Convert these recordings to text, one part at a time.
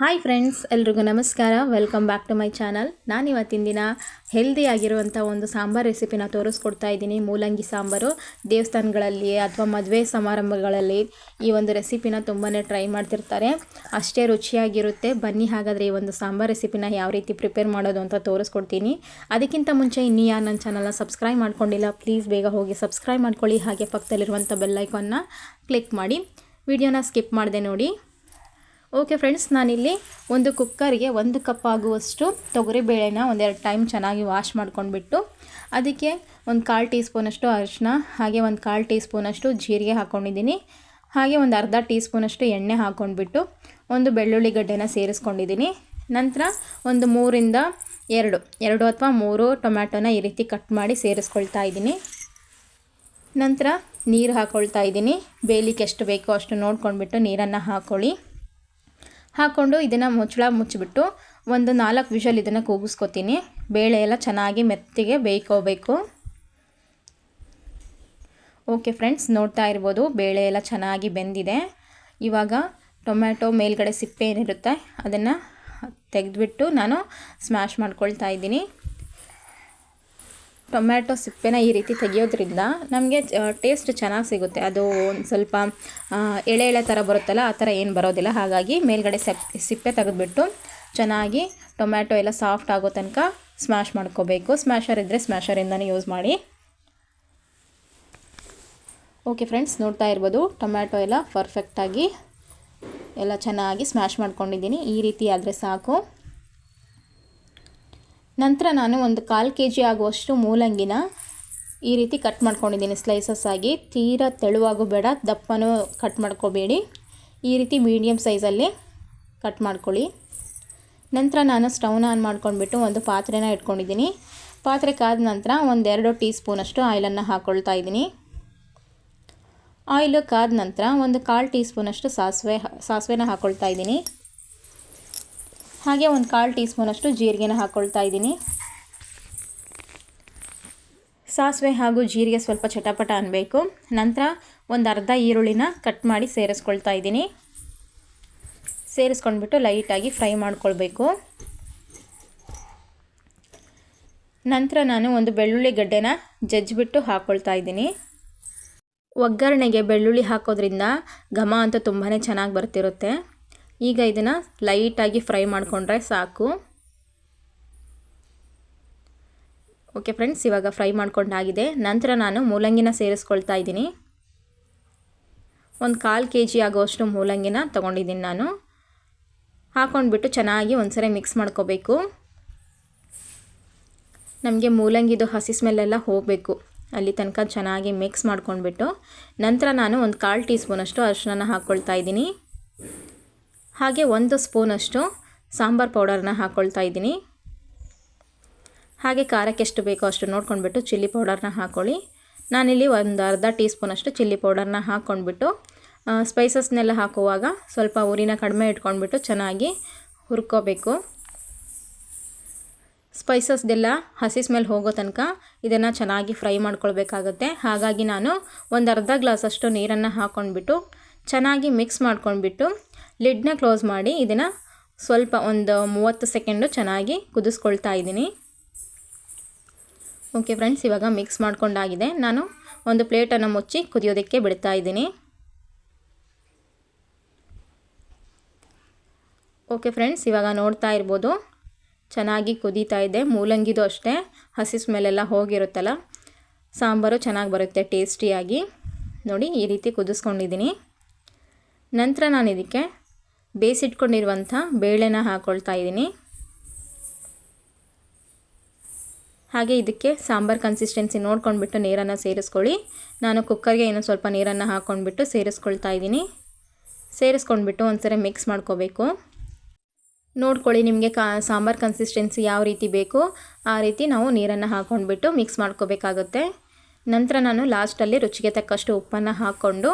Hi friends ಎಲ್ರಿಗೂ ನಮಸ್ಕಾರ. Welcome back to my channel ನಾನು ಇವತ್ತಿನ ದಿನ ಹೆಲ್ದಿ ಆಗಿರುವಂಥ ಒಂದು ಸಾಂಬಾರ್ ರೆಸಿಪಿನ ತೋರಿಸ್ಕೊಡ್ತಾ ಇದ್ದೀನಿ. ಮೂಲಂಗಿ ಸಾಂಬಾರು. ದೇವಸ್ಥಾನಗಳಲ್ಲಿ ಅಥವಾ ಮದುವೆ ಸಮಾರಂಭಗಳಲ್ಲಿ ಈ ಒಂದು ರೆಸಿಪಿನ ತುಂಬಾ ಟ್ರೈ ಮಾಡ್ತಿರ್ತಾರೆ. ಅಷ್ಟೇ ರುಚಿಯಾಗಿರುತ್ತೆ. ಬನ್ನಿ ಹಾಗಾದರೆ ಈ ಒಂದು ಸಾಂಬಾರು ರೆಸಿಪಿನ ಯಾವ ರೀತಿ ಪ್ರಿಪೇರ್ ಮಾಡೋದು ಅಂತ ತೋರಿಸ್ಕೊಡ್ತೀನಿ. ಅದಕ್ಕಿಂತ ಮುಂಚೆ ಇನ್ನೂ ಯಾರು ನನ್ನ ಚಾನಲ್ನ ಸಬ್ಸ್ಕ್ರೈಬ್ ಮಾಡ್ಕೊಂಡಿಲ್ಲ ಪ್ಲೀಸ್ ಬೇಗ ಹೋಗಿ ಸಬ್ಸ್ಕ್ರೈಬ್ ಮಾಡ್ಕೊಳ್ಳಿ. ಹಾಗೆ ಪಕ್ಕದಲ್ಲಿರುವಂಥ ಬೆಲ್ಲೈಕನ್ನ ಕ್ಲಿಕ್ ಮಾಡಿ. ವಿಡಿಯೋನ ಸ್ಕಿಪ್ ಮಾಡಿದೆ ನೋಡಿ. ಓಕೆ ಫ್ರೆಂಡ್ಸ್ ನಾನಿಲ್ಲಿ ಒಂದು ಕುಕ್ಕರ್ಗೆ ಒಂದು ಕಪ್ ಆಗುವಷ್ಟು ತೊಗರಿಬೇಳೆನ ಒಂದೆರಡು ಟೈಮ್ ಚೆನ್ನಾಗಿ ವಾಶ್ ಮಾಡ್ಕೊಂಡ್ಬಿಟ್ಟು ಅದಕ್ಕೆ ಒಂದು ಕಾಲು ಟೀ ಸ್ಪೂನಷ್ಟು ಅರಿಶಿನ ಹಾಗೆ ಒಂದು ಕಾಲು ಟೀ ಸ್ಪೂನಷ್ಟು ಜೀರಿಗೆ ಹಾಕ್ಕೊಂಡಿದ್ದೀನಿ ಹಾಗೆ ಒಂದು ಅರ್ಧ ಟೀ ಸ್ಪೂನಷ್ಟು ಎಣ್ಣೆ ಹಾಕ್ಕೊಂಡ್ಬಿಟ್ಟು ಒಂದು ಬೆಳ್ಳುಳ್ಳಿ ಗಡ್ಡೆನ ಸೇರಿಸ್ಕೊಂಡಿದ್ದೀನಿ. ನಂತರ ಒಂದು ಮೂರಿಂದ ಎರಡು ಎರಡು ಅಥವಾ ಮೂರು ಟೊಮ್ಯಾಟೊನ ಈ ರೀತಿ ಕಟ್ ಮಾಡಿ ಸೇರಿಸ್ಕೊಳ್ತಾ ಇದ್ದೀನಿ. ನಂತರ ನೀರು ಹಾಕ್ಕೊಳ್ತಾ ಇದ್ದೀನಿ. ಬೇಲಿಕ್ಕೆ ಎಷ್ಟು ಬೇಕೋ ಅಷ್ಟು ನೋಡ್ಕೊಂಡ್ಬಿಟ್ಟು ನೀರನ್ನು ಹಾಕ್ಕೊಳ್ಳಿ ಹಾಕ್ಕೊಂಡು ಇದನ್ನು ಮುಚ್ಚಳ ಮುಚ್ಚಿಬಿಟ್ಟು ಒಂದು ನಾಲ್ಕು ವಿಷಲ್ ಇದನ್ನು ಕೂಗಿಸ್ಕೊತೀನಿ. ಬೇಳೆ ಎಲ್ಲ ಚೆನ್ನಾಗಿ ಮೆತ್ತಿಗೆ ಬೇಯ್ಕೋಬೇಕು. ಓಕೆ ಫ್ರೆಂಡ್ಸ್ ನೋಡ್ತಾ ಇರ್ಬೋದು ಬೇಳೆ ಎಲ್ಲ ಚೆನ್ನಾಗಿ ಬೆಂದಿದೆ. ಇವಾಗ ಟೊಮ್ಯಾಟೊ ಮೇಲ್ಗಡೆ ಸಿಪ್ಪೆ ಏನಿರುತ್ತೆ ಅದನ್ನು ತೆಗೆದುಬಿಟ್ಟು ನಾನು ಸ್ಮ್ಯಾಶ್ ಮಾಡ್ಕೊಳ್ತಾ ಇದ್ದೀನಿ. ಟೊಮ್ಯಾಟೊ ಸಿಪ್ಪೆನ ಈ ರೀತಿ ತೆಗೆಯೋದ್ರಿಂದ ನಮಗೆ ಟೇಸ್ಟ್ ಚೆನ್ನಾಗಿ ಸಿಗುತ್ತೆ. ಅದು ಒಂದು ಸ್ವಲ್ಪ ಎಳೆ ಎಳೆ ಥರ ಬರುತ್ತಲ್ಲ, ಆ ಥರ ಏನು ಬರೋದಿಲ್ಲ. ಹಾಗಾಗಿ ಮೇಲ್ಗಡೆ ಸೆಪ್, ಸಿಪ್ಪೆ ತೆಗೆದುಬಿಟ್ಟು ಚೆನ್ನಾಗಿ ಟೊಮ್ಯಾಟೊ ಎಲ್ಲ ಸಾಫ್ಟ್ ಆಗೋ ತನಕ ಸ್ಮ್ಯಾಶ್ ಮಾಡ್ಕೋಬೇಕು. ಸ್ಮ್ಯಾಶರ್ ಇದ್ದರೆ ಸ್ಮ್ಯಾಶರಿಂದನೇ ಯೂಸ್ ಮಾಡಿ. ಓಕೆ ಫ್ರೆಂಡ್ಸ್ ನೋಡ್ತಾ ಇರ್ಬೋದು, ಟೊಮ್ಯಾಟೊ ಎಲ್ಲ ಪರ್ಫೆಕ್ಟಾಗಿ ಎಲ್ಲ ಚೆನ್ನಾಗಿ ಸ್ಮ್ಯಾಶ್ ಮಾಡ್ಕೊಂಡಿದ್ದೀನಿ. ಈ ರೀತಿ ಆದರೆ ಸಾಕು. ನಂತರ ನಾನು ಒಂದು ಕಾಲು ಕೆ ಜಿ ಆಗುವಷ್ಟು ಮೂಲಂಗಿನ ಈ ರೀತಿ ಕಟ್ ಮಾಡ್ಕೊಂಡಿದ್ದೀನಿ ಸ್ಲೈಸಸ್ ಆಗಿ. ತೀರಾ ತೆಳುವಾಗೂ ಬೇಡ, ದಪ್ಪನೂ ಕಟ್ ಮಾಡ್ಕೋಬೇಡಿ. ಈ ರೀತಿ ಮೀಡಿಯಮ್ ಸೈಜಲ್ಲಿ ಕಟ್ ಮಾಡ್ಕೊಳ್ಳಿ. ನಂತರ ನಾನು ಸ್ಟೌನ್ ಆನ್ ಮಾಡ್ಕೊಂಡ್ಬಿಟ್ಟು ಒಂದು ಪಾತ್ರೆನ ಇಟ್ಕೊಂಡಿದ್ದೀನಿ. ಪಾತ್ರೆ ಕಾದ ನಂತರ ಒಂದೆರಡು ಟೀ ಸ್ಪೂನಷ್ಟು ಆಯಿಲನ್ನು ಹಾಕ್ಕೊಳ್ತಾ ಇದ್ದೀನಿ. ಆಯಿಲು ಕಾದ ನಂತರ ಒಂದು ಕಾಲು ಟೀ ಸ್ಪೂನಷ್ಟು ಸಾಸಿವೆ, ಸಾಸಿವೆನ ಹಾಕ್ಕೊಳ್ತಾ ಇದ್ದೀನಿ. ಹಾಗೆ ಒಂದು ಕಾಲು ಟೀ ಸ್ಪೂನಷ್ಟು ಜೀರಿಗೆನ ಹಾಕ್ಕೊಳ್ತಾ ಇದ್ದೀನಿ. ಸಾಸಿವೆ ಹಾಗೂ ಜೀರಿಗೆ ಸ್ವಲ್ಪ ಚಟಪಟ ಅನ್ನಬೇಕು ನಂತರ ಒಂದು ಅರ್ಧ ಈರುಳ್ಳಿನ ಕಟ್ ಮಾಡಿ ಸೇರಿಸ್ಕೊಳ್ತಾ ಇದ್ದೀನಿ. ಸೇರಿಸ್ಕೊಂಡ್ಬಿಟ್ಟು ಲೈಟಾಗಿ ಫ್ರೈ ಮಾಡ್ಕೊಳ್ಬೇಕು. ನಂತರ ನಾನು ಒಂದು ಬೆಳ್ಳುಳ್ಳಿ ಗಡ್ಡೆನ ಜಜ್ಜಿಬಿಟ್ಟು ಹಾಕ್ಕೊಳ್ತಾ ಇದ್ದೀನಿ. ಒಗ್ಗರಣೆಗೆ ಬೆಳ್ಳುಳ್ಳಿ ಹಾಕೋದ್ರಿಂದ ಘಮ ಅಂತ ತುಂಬಾ ಚೆನ್ನಾಗಿ ಬರ್ತಿರುತ್ತೆ. ಈಗ ಇದನ್ನು ಲೈಟಾಗಿ ಫ್ರೈ ಮಾಡಿಕೊಂಡ್ರೆ ಸಾಕು. ಓಕೆ ಫ್ರೆಂಡ್ಸ್ ಇವಾಗ ಫ್ರೈ ಮಾಡ್ಕೊಂಡಾಗಿದೆ ನಂತರ ನಾನು ಮೂಲಂಗಿನ ಸೇರಿಸ್ಕೊಳ್ತಾ ಇದ್ದೀನಿ. ಒಂದು ಕಾಲು ಕೆ ಜಿ ಆಗೋಷ್ಟು ಮೂಲಂಗಿನ ತೊಗೊಂಡಿದ್ದೀನಿ ನಾನು. ಹಾಕ್ಕೊಂಡ್ಬಿಟ್ಟು ಚೆನ್ನಾಗಿ ಒಂದ್ಸರಿ ಮಿಕ್ಸ್ ಮಾಡ್ಕೋಬೇಕು. ನಮಗೆ ಮೂಲಂಗಿದು ಹಸಿ ಸ್ಮೆಲ್ಲೆಲ್ಲ ಹೋಗಬೇಕು. ಅಲ್ಲಿ ತನಕ ಚೆನ್ನಾಗಿ ಮಿಕ್ಸ್ ಮಾಡ್ಕೊಂಡ್ಬಿಟ್ಟು. ನಂತರ ನಾನು ಒಂದು ಕಾಲು ಟೀ ಸ್ಪೂನಷ್ಟು ಅರಿಶಿನ ಹಾಕ್ಕೊಳ್ತಾ ಇದ್ದೀನಿ. ಹಾಗೆ ಒಂದು ಸ್ಪೂನಷ್ಟು ಸಾಂಬಾರು ಪೌಡರನ್ನ ಹಾಕ್ಕೊಳ್ತಾ ಇದ್ದೀನಿ. ಹಾಗೆ ಖಾರಕ್ಕೆ ಎಷ್ಟು ಬೇಕೋ ಅಷ್ಟು ನೋಡ್ಕೊಂಡ್ಬಿಟ್ಟು ಚಿಲ್ಲಿ ಪೌಡರ್ನ ಹಾಕ್ಕೊಳ್ಳಿ ನಾನಿಲ್ಲಿ ಒಂದು ಅರ್ಧ ಟೀ ಸ್ಪೂನಷ್ಟು ಚಿಲ್ಲಿ ಪೌಡರ್ನ ಹಾಕ್ಕೊಂಡ್ಬಿಟ್ಟು ಸ್ಪೈಸಸ್ನೆಲ್ಲ ಹಾಕುವಾಗ ಸ್ವಲ್ಪ ಉರಿನ ಕಡಿಮೆ ಇಟ್ಕೊಂಡ್ಬಿಟ್ಟು ಚೆನ್ನಾಗಿ ಹುರ್ಕೋಬೇಕು. ಸ್ಪೈಸಸ್ದೆಲ್ಲ ಹಸಿ ಸ್ಮೆಲ್ ಹೋಗೋ ತನಕ ಇದನ್ನು ಚೆನ್ನಾಗಿ ಫ್ರೈ ಮಾಡ್ಕೊಳ್ಬೇಕಾಗತ್ತೆ. ಹಾಗಾಗಿ ನಾನು ಒಂದು ಅರ್ಧ ಗ್ಲಾಸಷ್ಟು ನೀರನ್ನು ಹಾಕ್ಕೊಂಡ್ಬಿಟ್ಟು ಚೆನ್ನಾಗಿ ಮಿಕ್ಸ್ ಮಾಡ್ಕೊಂಡ್ಬಿಟ್ಟು ಲಿಡ್ನ ಕ್ಲೋಸ್ ಮಾಡಿ ಇದನ್ನು ಸ್ವಲ್ಪ ಒಂದು ಮೂವತ್ತು ಸೆಕೆಂಡು ಚೆನ್ನಾಗಿ ಕುದಿಸ್ಕೊಳ್ತಾ ಇದ್ದೀನಿ. ಓಕೆ ಫ್ರೆಂಡ್ಸ್ ಇವಾಗ ಮಿಕ್ಸ್ ಮಾಡ್ಕೊಂಡಾಗಿದೆ. ನಾನು ಒಂದು ಪ್ಲೇಟನ್ನು ಮುಚ್ಚಿ ಕುದಿಯೋದಕ್ಕೆ ಬಿಡ್ತಾ ಇದ್ದೀನಿ. ಓಕೆ ಫ್ರೆಂಡ್ಸ್ ಇವಾಗ ನೋಡ್ತಾ ಇರ್ಬೋದು. ಚೆನ್ನಾಗಿ ಕುದೀತಾ ಇದೆ. ಮೂಲಂಗಿದು ಅಷ್ಟೇ. ಹಸಿ ಸ್ಮೆಲ್ಲೆಲ್ಲ ಹೋಗಿರುತ್ತಲ್ಲ. ಸಾಂಬಾರು ಚೆನ್ನಾಗಿ ಬರುತ್ತೆ ಟೇಸ್ಟಿಯಾಗಿ ನೋಡಿ, ಈ ರೀತಿ ಕುದಿಸ್ಕೊಂಡಿದ್ದೀನಿ. ನಂತರ ನಾನು ಇದಕ್ಕೆ ಬೇಯಿಸಿಟ್ಕೊಂಡಿರುವಂಥ ಬೇಳೆನ ಹಾಕ್ಕೊಳ್ತಾ ಇದ್ದೀನಿ. ಹಾಗೆ ಇದಕ್ಕೆ ಸಾಂಬಾರ್ ಕನ್ಸಿಸ್ಟೆನ್ಸಿ ನೋಡ್ಕೊಂಡ್ಬಿಟ್ಟು ನೀರನ್ನು ಸೇರಿಸ್ಕೊಳ್ಳಿ. ನಾನು ಕುಕ್ಕರ್ಗೆ ಇನ್ನೂ ಸ್ವಲ್ಪ ನೀರನ್ನು ಹಾಕ್ಕೊಂಡ್ಬಿಟ್ಟು ಸೇರಿಸ್ಕೊಳ್ತಾ ಇದ್ದೀನಿ. ಸೇರಿಸ್ಕೊಂಡ್ಬಿಟ್ಟು ಒಂದ್ಸರಿ ಮಿಕ್ಸ್ ಮಾಡ್ಕೋಬೇಕು. ನೋಡ್ಕೊಳ್ಳಿ ನಿಮಗೆ ಕಾ, ಸಾಂಬಾರ್ ಕನ್ಸಿಸ್ಟೆನ್ಸಿ ಯಾವ ರೀತಿ ಬೇಕು. ಆ ರೀತಿ ನಾವು ನೀರನ್ನು ಹಾಕ್ಕೊಂಡ್ಬಿಟ್ಟು ಮಿಕ್ಸ್ ಮಾಡ್ಕೋಬೇಕಾಗುತ್ತೆ. ನಂತರ ನಾನು ಲಾಸ್ಟಲ್ಲಿ ರುಚಿಗೆ ತಕ್ಕಷ್ಟು ಉಪ್ಪನ್ನು ಹಾಕ್ಕೊಂಡು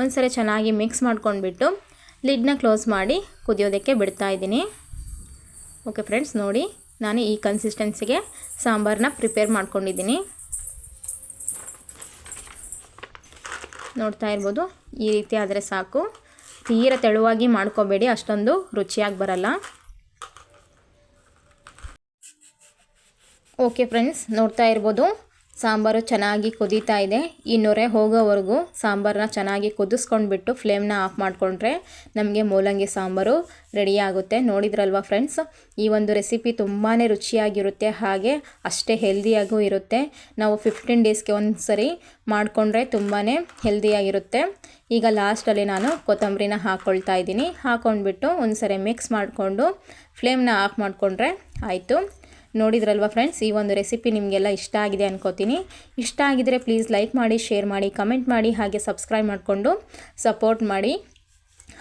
ಒಂದ್ಸರಿ ಚೆನ್ನಾಗಿ ಮಿಕ್ಸ್ ಮಾಡ್ಕೊಂಡ್ಬಿಟ್ಟು ಲಿಡ್ನ ಕ್ಲೋಸ್ ಮಾಡಿ ಕುದಿಯೋದಕ್ಕೆ ಬಿಡ್ತಾ ಇದ್ದೀನಿ. ಓಕೆ ಫ್ರೆಂಡ್ಸ್, ನೋಡಿ, ನಾನು ಈ ಕನ್ಸಿಸ್ಟೆನ್ಸಿಗೆ ಸಾಂಬಾರನ್ನ ಪ್ರಿಪೇರ್ ಮಾಡ್ಕೊಂಡಿದ್ದೀನಿ. ನೋಡ್ತಾ ಇರ್ಬೋದು, ಈ ರೀತಿ ಆದರೆ ಸಾಕು. ತೀರ ತೆಳುವಾಗಿ ಮಾಡ್ಕೋಬೇಡಿ, ಅಷ್ಟೊಂದು ರುಚಿಯಾಗಿ ಬರಲ್ಲ. ಓಕೆ ಫ್ರೆಂಡ್ಸ್, ನೋಡ್ತಾ ಇರ್ಬೋದು. ಸಾಂಬಾರು ಚೆನ್ನಾಗಿ ಕುದೀತಾ ಇದೆ. ಈ ನೊರೆ ಹೋಗೋವರೆಗೂ ಸಾಂಬಾರನ್ನ ಚೆನ್ನಾಗಿ ಕುದಿಸ್ಕೊಂಡ್ಬಿಟ್ಟು ಫ್ಲೇಮ್ನ ಆಫ್ ಮಾಡಿಕೊಂಡ್ರೆ ನಮಗೆ ಮೂಲಂಗಿ ಸಾಂಬಾರು ರೆಡಿಯಾಗುತ್ತೆ ನೋಡಿದ್ರಲ್ವ ಫ್ರೆಂಡ್ಸ್? ಈ ಒಂದು ರೆಸಿಪಿ ತುಂಬಾ ರುಚಿಯಾಗಿರುತ್ತೆ, ಹಾಗೆ ಅಷ್ಟೇ ಹೆಲ್ದಿಯಾಗೂ ಇರುತ್ತೆ. ನಾವು ಫಿಫ್ಟೀನ್ ಡೇಸ್ಗೆ ಒಂದು ಸರಿ ಮಾಡಿಕೊಂಡ್ರೆ ತುಂಬಾ ಹೆಲ್ದಿಯಾಗಿರುತ್ತೆ. ಈಗ ಲಾಸ್ಟಲ್ಲಿ ನಾನು ಕೊತ್ತಂಬರಿನ ಹಾಕ್ಕೊಳ್ತಾ ಇದ್ದೀನಿ. ಹಾಕ್ಕೊಂಡ್ಬಿಟ್ಟು ಒಂದು ಸರಿ ಮಿಕ್ಸ್ ಮಾಡಿಕೊಂಡು ಫ್ಲೇಮ್ನ ಆಫ್ ಮಾಡಿಕೊಂಡ್ರೆ ಆಯಿತು. ನೋಡಿದ್ರಲ್ವ ಫ್ರೆಂಡ್ಸ್ ಈ ಒಂದು ರೆಸಿಪಿ ನಿಮಗೆಲ್ಲ ಇಷ್ಟ ಆಗಿದೆ ಅನ್ಕೋತೀನಿ. ಇಷ್ಟ ಆಗಿದರೆ ಪ್ಲೀಸ್ ಲೈಕ್ ಮಾಡಿ ಶೇರ್ ಮಾಡಿ ಕಮೆಂಟ್ ಮಾಡಿ, ಹಾಗೆ ಸಬ್ಸ್ಕ್ರೈಬ್ ಮಾಡಿಕೊಂಡು ಸಪೋರ್ಟ್ ಮಾಡಿ.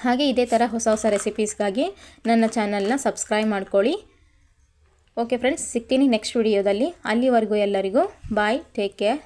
ಹಾಗೆ ಇದೇ ಥರ ಹೊಸ ಹೊಸ ರೆಸಿಪೀಸ್ಗಾಗಿ ನನ್ನ ಚಾನಲ್ನ ಸಬ್ಸ್ಕ್ರೈಬ್ ಮಾಡ್ಕೊಳ್ಳಿ. ಓಕೆ ಫ್ರೆಂಡ್ಸ್ ಸಿಗ್ತೀನಿ ನೆಕ್ಸ್ಟ್ ವಿಡಿಯೋದಲ್ಲಿ ಅಲ್ಲಿವರೆಗೂ ಎಲ್ಲರಿಗೂ ಬಾಯ್ ಟೇಕ್ ಕೇರ್